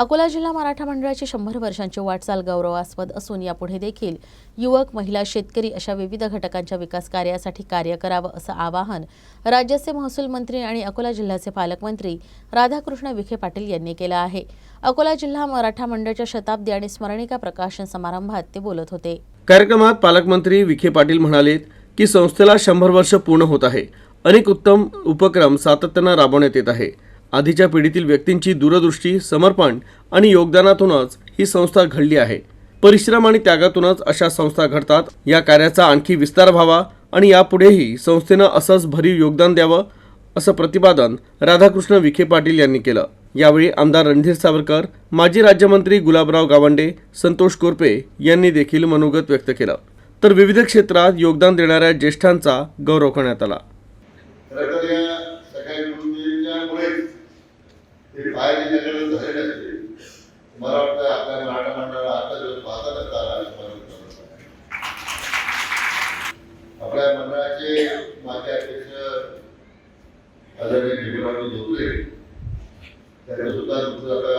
अकोला जिल्हा मराठा मंडळाची शंभर वर्षांची वाटचाल गौरवास्पद असून यापुढे देखील युवक महिला शेतकरी अशा विविध घटकांच्या विकास कार्यासाठी कार्य करावं असं आवाहन राज्याचे महसूल मंत्री आणि अकोला जिल्ह्याचे पालकमंत्री राधाकृष्ण विखे पाटील यांनी केलं आहे. अकोला जिल्हा मराठा मंडळाच्या शताब्दी आणि स्मरणिका प्रकाशन समारंभात ते बोलत होते. कार्यक्रमात पालकमंत्री विखे पाटील म्हणालेत की संस्थेला शंभर वर्ष पूर्ण होत आहे. अनेक उत्तम उपक्रम सातत्यानं राबवण्यात येत आहे. आधीच्या पिढीतील व्यक्तींची दूरदृष्टी समर्पण आणि योगदानातूनच ही संस्था घडली आहे. परिश्रम आणि त्यागातूनच अशा संस्था घडतात. या कार्याचा आणखी विस्तार व्हावा आणि यापुढेही संस्थेनं असंच भरीव योगदान द्यावं असं प्रतिपादन राधाकृष्ण विखे पाटील यांनी केलं. यावेळी आमदार रणधीर सावरकर माजी राज्यमंत्री गुलाबराव गावंडे संतोष कोरपे यांनी देखील मनोगत व्यक्त केलं. तर विविध क्षेत्रात योगदान देणाऱ्या ज्येष्ठांचा गौरव करण्यात आला. मला वाटतं आपल्या मराठा मंडळाला आता दिवस पाहता आला आपल्या मंडळाचे माजी अध्यक्ष आदरणीय त्यांनी सुद्धा तुमचं आता